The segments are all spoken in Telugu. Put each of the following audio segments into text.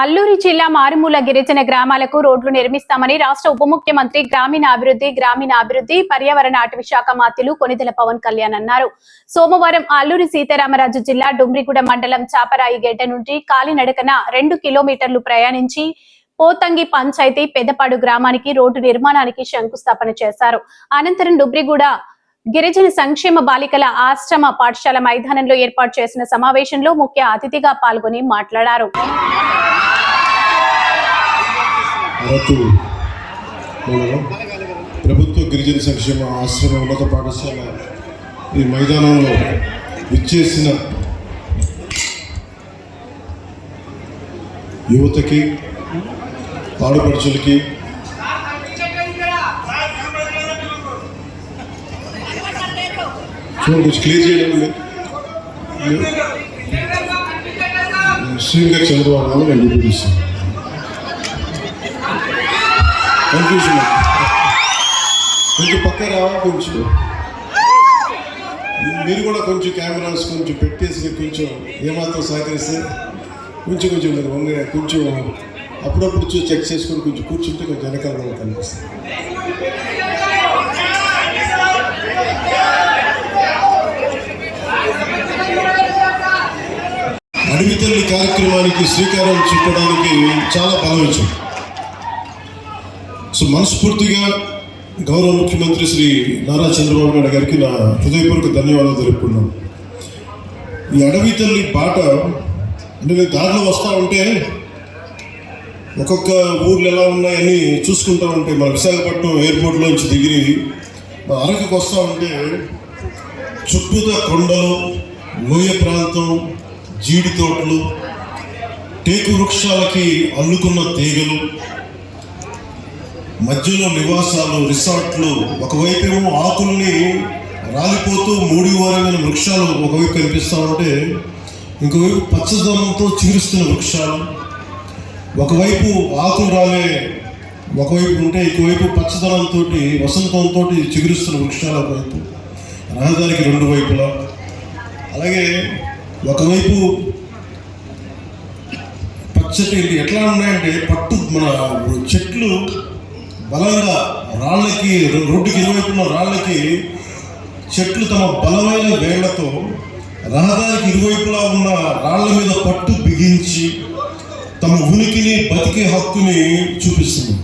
అల్లూరి జిల్లా మారుమూల గిరిజన గ్రామాలకు రోడ్లు నిర్మిస్తామని రాష్ట్ర ఉప ముఖ్యమంత్రి గ్రామీణ అభివృద్ధి గ్రామీణ అభివృద్ధి పర్యావరణ అటవీ శాఖ మాత్రులు కొనిదెల పవన్ కళ్యాణ్ అన్నారు. సోమవారం అల్లూరి సీతారామరాజు జిల్లా డుమ్రిగూడ మండలం చాపరాయి గేట నుండి కాలినడకన రెండు కిలోమీటర్లు ప్రయాణించి పోతంగి పంచాయతీ పెద్దపాడు గ్రామానికి రోడ్డు నిర్మాణానికి శంకుస్థాపన చేశారు. అనంతరం డుబ్రిగూడ గిరిజన సంక్షేమ బాలికల ఆశ్రమ పాఠశాల మైదానంలో ఏర్పాటు చేసిన సమావేశంలో ముఖ్య అతిథిగా పాల్గొని మాట్లాడారు. అరకు ప్రభుత్వ గిరిజన సంక్షేమ ఆశ్రమ ఉన్నత పాఠశాల ఈ మైదానంలో విచ్చేసిన యువతకి ఆడపడుచులకి కొంచెం క్లియర్ చేయడం శ్రీంగర్ చంద్రబాబు నాయుడు నేను చూపిస్తాను. కన్ఫ్యూజన్ కొంచెం పక్క రావాలి కొంచెం? మీరు కూడా కొంచెం కెమెరాస్ కొంచెం పెట్టేసి కొంచెం ఏమాత్రం సహకరిస్తే కొంచెం కొంచెం మీరు వంగ కొంచెం అప్పుడప్పుడు చూసి చెక్ చేసుకొని కొంచెం కూర్చుంటే కొంచెం వెనకాల కనిపిస్తుంది. అడవి తల్లి కార్యక్రమానికి శ్రీకారం చుట్టడానికి చాలా బలం ఇచ్చింది. సో మనస్ఫూర్తిగా గౌరవ ముఖ్యమంత్రి శ్రీ నారా చంద్రబాబు నాయుడు గారికి నా హృదయపూర్వక ధన్యవాదాలు తెలుపుకున్నాను ఈ అడవి తల్లి పాట అంటే నేను దారిలో వస్తూ ఉంటే ఒక్కొక్క ఊర్లు ఎలా ఉన్నాయని చూసుకుంటా ఉంటే మన విశాఖపట్నం ఎయిర్పోర్ట్లోంచి దిగిరి అరకుకు వస్తా వస్తూ ఉంటే చుట్టూత కొండలు లోయ ప్రాంతం జీడి తోటలు టేకు వృక్షాలకి అల్లుకున్న తీగలు మధ్యలో నివాసాలు రిసార్ట్లు ఒకవైపేమో ఆకుల్ని రాలిపోతూ మూడి వారమైన వృక్షాలు ఒకవైపు కనిపిస్తూ ఉంటే ఇంకోవైపు పచ్చదనంతో చిగురుస్తున్న వృక్షాలు. ఒకవైపు ఆకులు రాలే ఒకవైపు ఉంటే ఇంకోవైపు పచ్చదనంతో వసంతంతో చిగురుస్తున్న వృక్షాలు ఒకవైపు రహదారికి రెండు వైపులా. అలాగే ఒకవైపు పచ్చటి ఎట్లా ఉన్నాయంటే పట్టు మన చెట్లు బలంగా రాళ్ళకి రోడ్డుకి ఇరువైపున రాళ్ళకి చెట్లు తమ బలమైన వేళ్ళతో రహదారికి ఇరువైపులా ఉన్న రాళ్ళ మీద పట్టు బిగించి తమ ఉనికిని బతికే హక్కుని చూపిస్తుంది.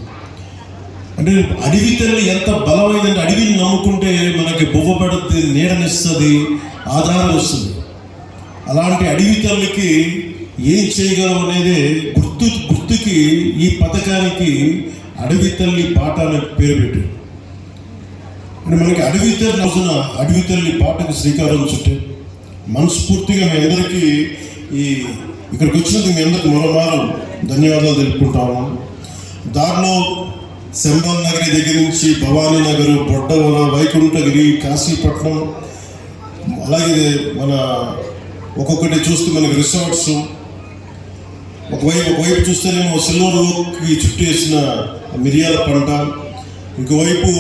అంటే అడవి తల్లి ఎంత బలమైందంటే అడవిని నమ్ముకుంటే మనకి బొవ్వ పెడుతుంది నీడనిస్తుంది ఆధారం వస్తుంది. అలాంటి అడవి తల్లికి ఏం చేయగలం అనేది గుర్తు గుర్తుకి ఈ పథకానికి అడవి తల్లి పాట అనే పేరు పెట్టి. అంటే మనకి అడవి తల్లి రోజున అడవి తల్లి పాటకు శ్రీకారం చుట్టే మనస్ఫూర్తిగా మీ అందరికీ ఈ ఇక్కడికి వచ్చినందుకు మీ అందరికి మరోమారు ధన్యవాదాలు తెలుపుకుంటాము. దారిలో శంభల్ నగరి దగ్గర నుంచి భవానీ నగర్ బొడ్డవల వైకుంఠగిరి కాశీపట్నం అలాగే మన ఒక్కొక్కటి చూస్తే మనకి రిసార్ట్స్. ఒకవైపు ఒకవైపు చూస్తేనేమో సిల్వర్ ఓక్కి చుట్టేసిన మిరియాల పంట ఇంకోవైపు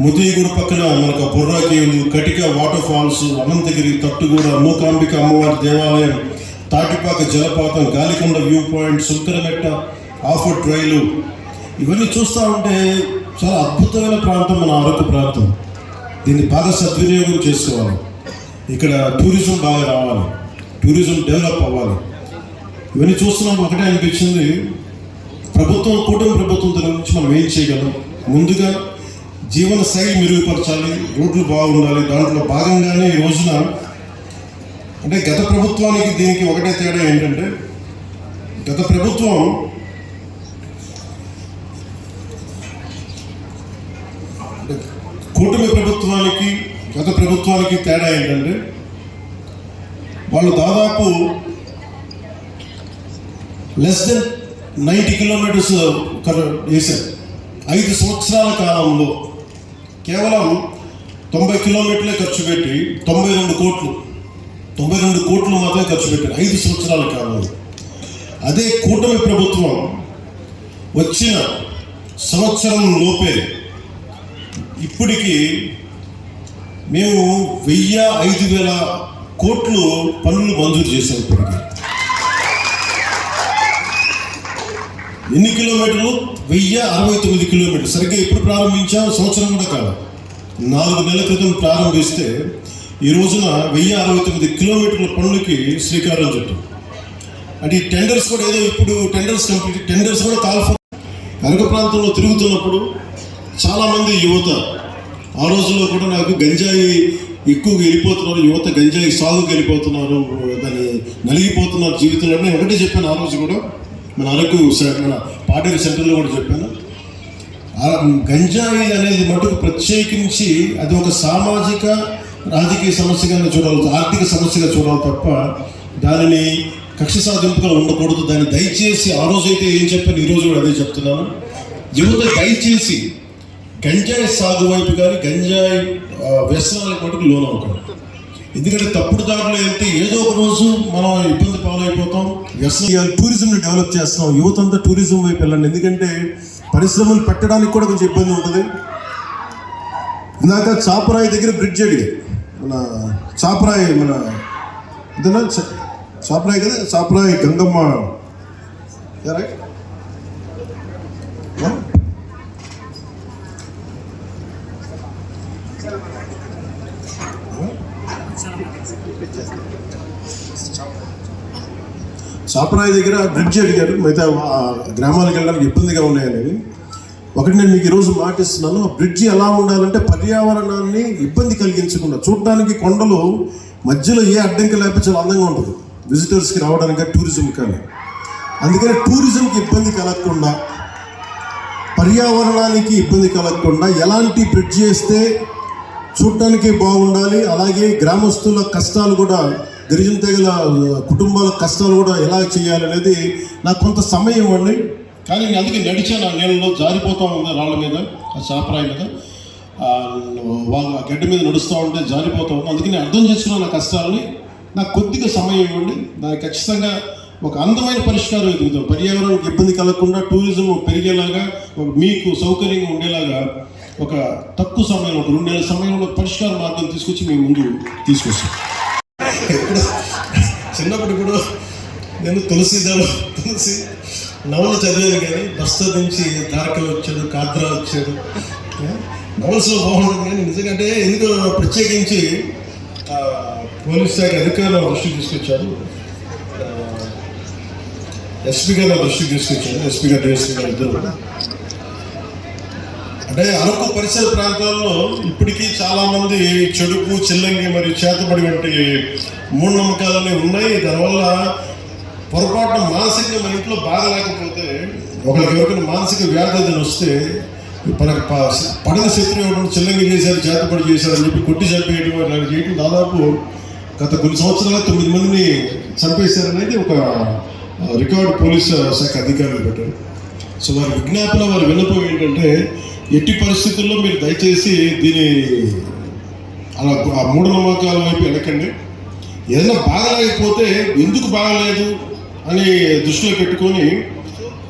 ముదిగూడ పక్కన మనకు బుర్రా కేవ్లు కటిక వాటర్ ఫాల్స్ అనంతగిరి తట్టుగూడ మూకాంబిక అమ్మవారి దేవాలయం తాటిపాక జలపాతం గాలికొండ వ్యూ పాయింట్ సుంకరమెట్ట ఆఫర్ ట్రైలు. ఇవన్నీ చూస్తూ ఉంటే చాలా అద్భుతమైన ప్రాంతం మన అరకు ప్రాంతం. దీన్ని బాగా సద్వినియోగం చేసుకోవాలి. ఇక్కడ టూరిజం బాగా రావాలి. టూరిజం డెవలప్ అవ్వాలి. ఇవన్నీ చూస్తున్నాం ఒకటే అనిపించింది. ప్రభుత్వం కూటమి ప్రభుత్వం తరఫు నుంచి మనం ఏం చేయగలం? ముందుగా జీవన శైలి మెరుగుపరచాలి రోడ్లు బాగుండాలి దాంట్లో భాగంగానే ఈ రోజున అంటే గత ప్రభుత్వానికి దీనికి ఒకటే తేడా ఏంటంటే గత ప్రభుత్వం కూటమి ప్రభుత్వానికి గత ప్రభుత్వానికి తేడా ఏంటంటే వాళ్ళు దాదాపు లెస్ దెన్ నైంటీ కిలోమీటర్స్ వేశారు. ఐదు సంవత్సరాల కాలంలో కేవలం తొంభై కిలోమీటర్లే ఖర్చు పెట్టి తొంభై రెండు కోట్లు తొంభై రెండు కోట్లు మాత్రమే ఖర్చు పెట్టారు ఐదు సంవత్సరాల కాలంలో. అదే కూటమి ప్రభుత్వం వచ్చిన సంవత్సరం లోపే ఇప్పటికి మేము వెయ్యి ఐదు వేల కోట్లు పన్నులు మంజూరు చేశాం ఇప్పటికీ. ఎన్ని కిలోమీటర్లు? వెయ్యి అరవై తొమ్మిది కిలోమీటర్లు సరిగ్గా ఎప్పుడు ప్రారంభించాం సంవత్సరం కూడా కాదు. నాలుగు నెలల క్రితం ప్రారంభిస్తే ఈ రోజున వెయ్యి అరవై తొమ్మిది కిలోమీటర్ల పనులకి శ్రీకారం చుట్టాం. అంటే ఈ టెండర్స్ కూడా ఏదో ఇప్పుడు టెండర్స్ కంప్లీట్ టెండర్స్ కూడా కాల్ఫర్ అరగ ప్రాంతంలో తిరుగుతున్నప్పుడు చాలామంది యువత ఆ రోజుల్లో కూడా నాకు గంజాయి ఎక్కువగా వెళ్ళిపోతున్నారు యువత గంజాయి సాగుకి వెళ్ళిపోతున్నారు దాన్ని నలిగిపోతున్నారు జీవితంలో. ఒకటే చెప్పాను ఆ రోజు కూడా. మన అరకు మన పాటేరు సెంటర్లో కూడా చెప్పాను. గంజాయి అనేది మటుకు ప్రత్యేకించి అది ఒక సామాజిక రాజకీయ సమస్యగా చూడాలి ఆర్థిక సమస్యగా చూడాలి తప్ప దానిని కక్ష సాధింపుగా ఉండకూడదు. దాన్ని దయచేసి ఆ రోజు అయితే ఏం చెప్పాను ఈరోజు కూడా అదే చెప్తున్నాను. యువత దయచేసి గంజాయి సాగు వైపు కానీ గంజాయి వ్యసనాలకు మటుకు లోన్ అవ్వకండి ఎందుకంటే తప్పుడు దారిలో వెళ్తే ఏదో ఒక రోజు మనం ఇబ్బంది పాలైపోతాం. వ్యసనం టూరిజంని డెవలప్ చేస్తాం యువత అంతా టూరిజం వైపు వెళ్ళండి. ఎందుకంటే పరిశ్రమలు పెట్టడానికి కూడా కొంచెం ఇబ్బంది ఉంటుంది. ఇందాక చాపరాయి దగ్గర బ్రిడ్జ్ అడిగి. మన చాపరాయి మన ఇదేనా? చ- చాపరాయి కదా? చాపరాయి గంగమ్మ. రైట్ సాపరాయి దగ్గర బ్రిడ్జ్ అడిగారు. మిగతా గ్రామాలకు వెళ్ళడానికి ఇబ్బందిగా ఉన్నాయనేది. ఒకటి నేను మీకు ఈరోజు మాటిస్తున్నాను ఆ బ్రిడ్జి ఎలా ఉండాలంటే పర్యావరణాన్ని ఇబ్బంది కలిగించకుండా చూడడానికి కొండలు మధ్యలో ఏ అడ్డంకి లేకపోతే చాలా అందంగా ఉంటుంది. విజిటర్స్కి రావడానికి టూరిజం కానీ. అందుకని టూరిజంకి ఇబ్బంది కలగకుండా పర్యావరణానికి ఇబ్బంది కలగకుండా ఎలాంటి బ్రిడ్జ్ చేస్తే చూడటానికి బాగుండాలి అలాగే గ్రామస్తుల కష్టాలు కూడా గిరిజన తెగల కుటుంబాల కష్టాలు కూడా ఎలా చేయాలనేది నాకు కొంత సమయం ఇవ్వండి. కానీ నేను అందుకే నడిచాను. ఆ నీళ్ళలో జారిపోతూ ఉంది రాళ్ళ మీద ఆ చాపరాయి మీద. వాళ్ళు ఆ గడ్డ మీద నడుస్తూ ఉంటే జారిపోతూ ఉంది అందుకే నేను అర్థం చేసుకున్నాను నా కష్టాలని. నాకు కొద్దిగా సమయం ఇవ్వండి. దానికి ఖచ్చితంగా ఒక అందమైన పరిష్కారం ఎదుగుతాం పర్యావరణానికి ఇబ్బంది కలగకుండా టూరిజం పెరిగేలాగా ఒక మీకు సౌకర్యంగా ఉండేలాగా ఒక తక్కువ సమయంలో ఒక రెండేళ్ళ సమయంలో పరిష్కార మార్గం తీసుకొచ్చి మేము ముందు తీసుకొస్తాం చిన్నప్పుడు కూడా నేను తులసి దళ తులసి నవల చదివాను కానీ బస్తా నుంచి తారక వచ్చాడు కాద్రా వచ్చాడు. నవల్స్లో బాగుంటుంది కానీ నిజంగా ఎందుకో ప్రత్యేకించి పోలీస్ శాఖ అధికారులు దృష్టికి తీసుకొచ్చారు. ఎస్పీ గారు దృష్టికి తీసుకొచ్చారు. ఎస్పీ గారు డిఎస్పీ గారు ఇద్దరు. అంటే అరకు పరిసర ప్రాంతాల్లో ఇప్పటికీ చాలామంది చెడుకు చెడుపు చిల్లంగి మరియు చేతబడి వంటి మూఢనమ్మకాలన్నీ ఉన్నాయి. దానివల్ల పొరపాటున మానసికంగా మన ఇంట్లో బాధ లేకపోతే ఒకరికి ఎవరికైనా మానసిక వ్యాధి ఏదైనా వస్తే మనకు ప- పడిన శత్రువు ఎవరు చిల్లంగి చేశారు చేతబడి చేశారు అని చెప్పి కొట్టి చంపేయడం ఇలాంటి చేయడం దాదాపు గత కొన్ని సంవత్సరాలు తొమ్మిది మందిని చంపేశారనేది ఒక రికార్డు పోలీస్ శాఖ అధికారులు పెట్టారు. సో వారి విజ్ఞాపన వారి విన్నపం ఏంటంటే ఎట్టి పరిస్థితుల్లో మీరు దయచేసి దీని అలా ఆ మూఢనమ్మకాల వైపు వెళ్ళకండి. ఏదైనా బాగలేకపోతే ఎందుకు బాగలేదు అని దృష్టిలో పెట్టుకొని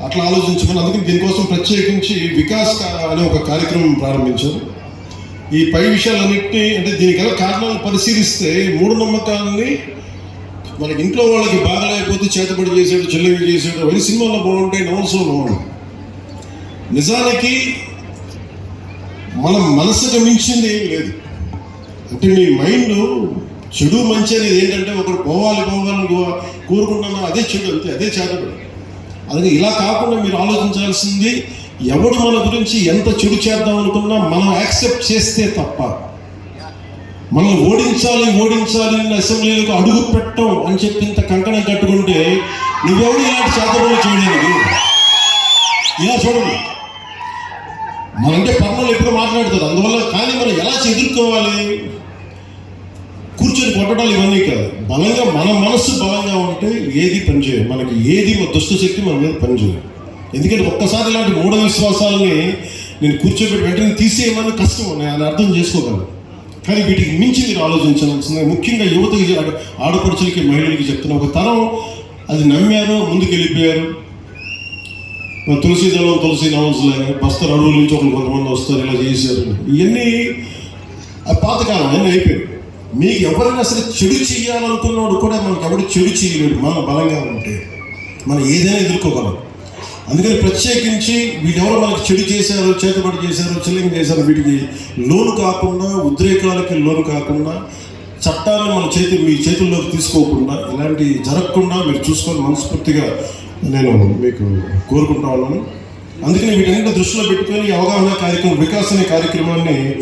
అట్లా ఆలోచించుకుని అందుకని దీనికోసం ప్రత్యేకించి వికాస్ అనే ఒక కార్యక్రమం ప్రారంభించారు. ఈ పై విషయాలన్నింటినీ అంటే దీనికి గల కారణాలను పరిశీలిస్తే ఈ మూఢనమ్మకాలని మనకి ఇంట్లో వాళ్ళకి బాగలేకపోతే చేతబడి చేసాడు చెల్లెవి చేసాడు అవన్నీ సినిమాలో బాగుంటాయి నవల్స్లో బాగుంటాయి. నిజానికి మన మనసుకు మించింది ఏం లేదు. అంటే మీ మైండ్ చెడు మంచి అనేది ఏంటంటే ఒకరు పోవాలి పోవాలని కోరుకుంటున్నా అదే చెడు అంతే అదే చేతబడి. అలాగే ఇలా కాకుండా మీరు ఆలోచించాల్సింది ఎవడు మన గురించి ఎంత చెడు చేద్దాం అనుకున్నా మనం యాక్సెప్ట్ చేస్తే తప్ప మనం ఓడించాలి ఓడించాలి అసెంబ్లీలకు అడుగు పెట్టం అని చెప్పి ఇంత కంకణం కట్టుకుంటే నువ్వెవడు ఇలాంటి చేతబడులు చేయడానికి ఇలా చూడండి. మనంటే పర్ణాలు ఎప్పుడు మాట్లాడతారు అందువల్ల కానీ మనం ఎలా ఎదుర్కోవాలి కూర్చొని కొట్టడాలు ఇవన్నీ కాదు. బలంగా మన మనస్సు బలంగా ఉంటే ఏది పనిచేయదు. మనకి ఏది దుష్ట శక్తి మన మీద పనిచేయదు. ఎందుకంటే ఒక్కసారి ఇలాంటి మూఢ విశ్వాసాలని నేను కూర్చోబెట్టి వెంటనే తీసేయమని కష్టం నేను అది అర్థం చేసుకోగలను. కానీ వీటికి మించి మీరు ఆలోచించాల్సింది ముఖ్యంగా యువతకి ఆడపడుచులకి మహిళలకి చెప్తున్న ఒక తరం అది నమ్మారు ముందుకు వెళ్ళిపోయారు తులసి దళం తులసి నవల్స్లాగా బస్తర్ అడవుల నుంచి ఒకరు కొంతమంది వస్తారు ఇలా చేశారు. ఇవన్నీ పాతకాలం అన్నీ అయిపోయింది మీకు ఎవరైనా సరే చెడు చేయాలనుకున్నాడు కూడా మనకు ఎవరు చెడు చేయలేడు మన బలంగా ఉంటే. మనం ఏదైనా ఎదుర్కోగలం. అందుకని ప్రత్యేకించి వీటెవరో మనకు చెడు చేశారు చేతబడి చేశారు చెల్లింపు చేశారు వీటికి లోను కాకుండా ఉద్రేకాలకి లోను కాకుండా చట్టాలను మన చేతి మీ చేతుల్లోకి తీసుకోకుండా ఇలాంటి జరగకుండా మీరు చూసుకొని మనస్ఫూర్తిగా నేను మీకు కోరుకుంటా ఉన్నాను. అందుకని వీటన్నింటిని దృష్టిలో పెట్టుకొని అవగాహన కార్యక్రమం వికాసనే కార్యక్రమాన్ని